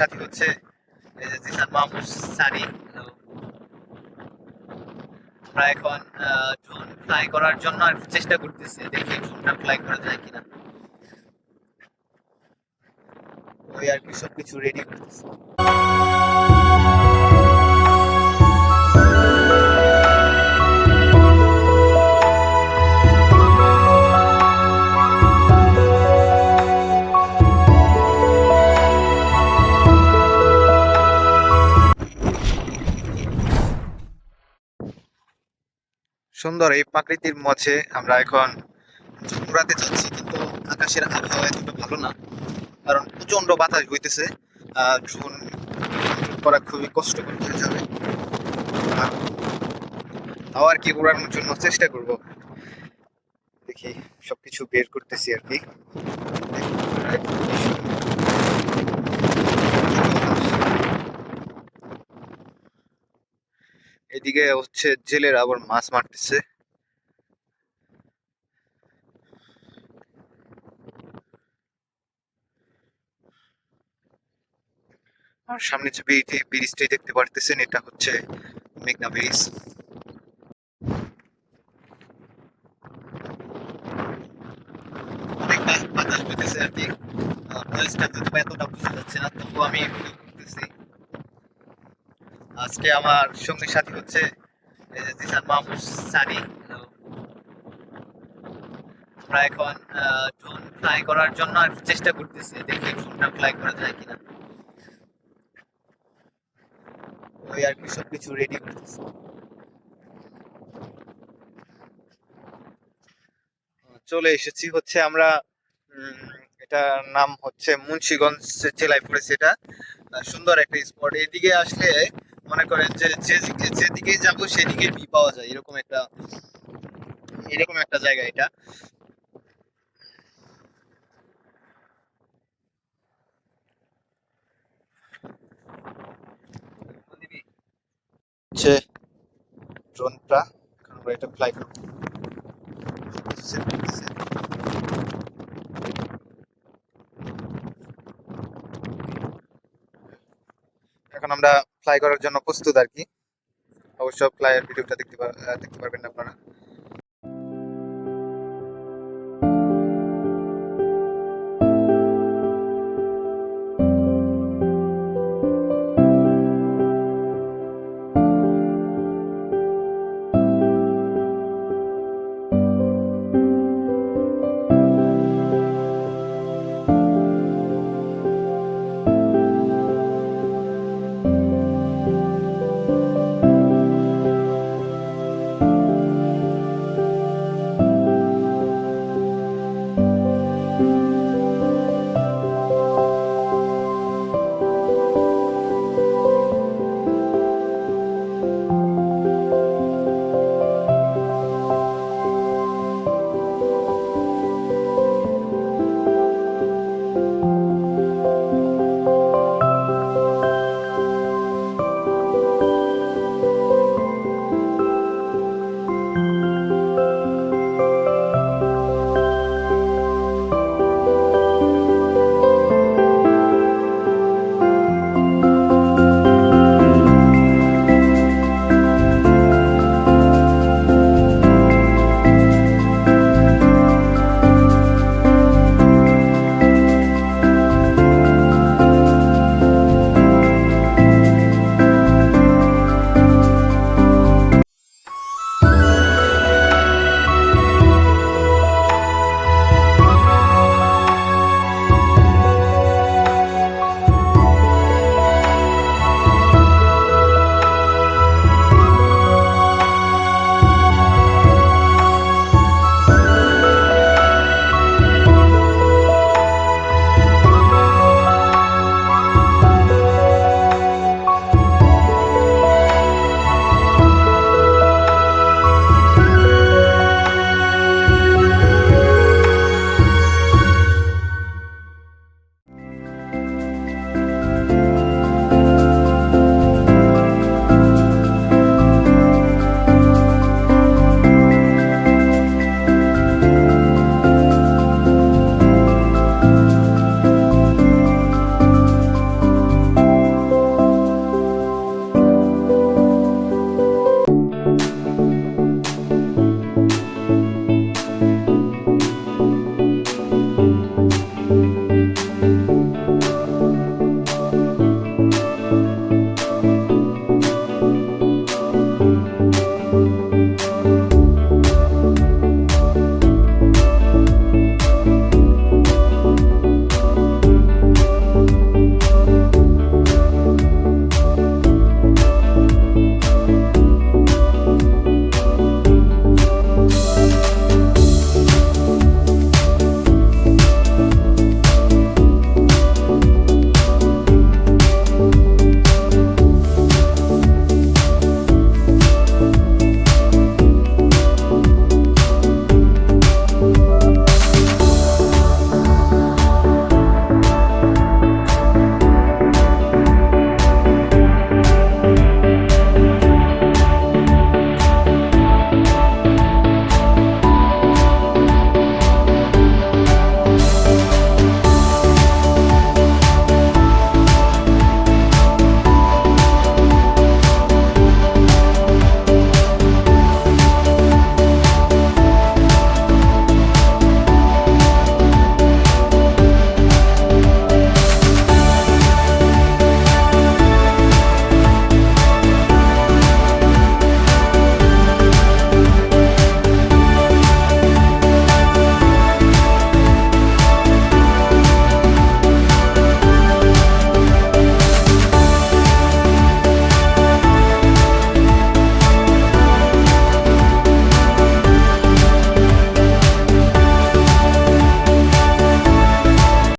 সাথী হচ্ছে জিসান মাহমুদ সানি আমরা এখন ড্রোন ফ্লাই করার জন্য আর চেষ্টা করতেছি দেখি ড্রোনটা ফ্লাই করা যায় কিনা। ওই আর কি সবকিছু রেডি করতেছি। সুন্দর এই প্রাকৃতির মাঝে আমরা এখন উড়াতে যাচ্ছি কিন্তু আকাশের আবহাওয়া এতটা ভালো না। কারণ প্রচণ্ড বাতাস বইতেছে আহ, ড্রোন করা খুবই কষ্টকর হয়ে যাবে। আর তাও আর কি উড়ানোর জন্য চেষ্টা করব। দেখি সবকিছু বের করতেছি আর কি। এদিকে হচ্ছে জেলের আবার মাছ মারতেছে। আর সামনে যে ব্রিজটি ব্রিজটি দেখতে পারতেছেন, এটা হচ্ছে মেঘনা ব্রিজ বাতাস বইতেছে আর কি। এতটা বোঝা যাচ্ছে না, তবুও আমি আজকে আমার সঙ্গী সাথী হচ্ছে মাহমুদ সানি। আমরা এখন ড্রোন ফ্লাই করার জন্য চেষ্টা করতেছি, দেখি ড্রোনটা ফ্লাই করা যায় কিনা। ওই আর কি রেডি করতেছি। চলে এসেছি হচ্ছে আমরা এটার নাম হচ্ছে মুন্সিগঞ্জ, জেলায় পড়েছে এটা। সুন্দর একটা স্পট এদিকে আসলে মনে করেন যে যেদিকে যেদিকে যাব সেদিকে বি পাওয়া যায়। এরকম একটা এরকম একটা জায়গা এটা। হচ্ছে ড্রোনটা। এখন আমরা এটা ফ্লাই করব। এখন আমরা ফ্লাই করার জন্য প্রস্তুত আর কি। অবশ্য ফ্লাইয়ের ভিডিওটা দেখতে দেখতে পারবেন আপনারা। Bye.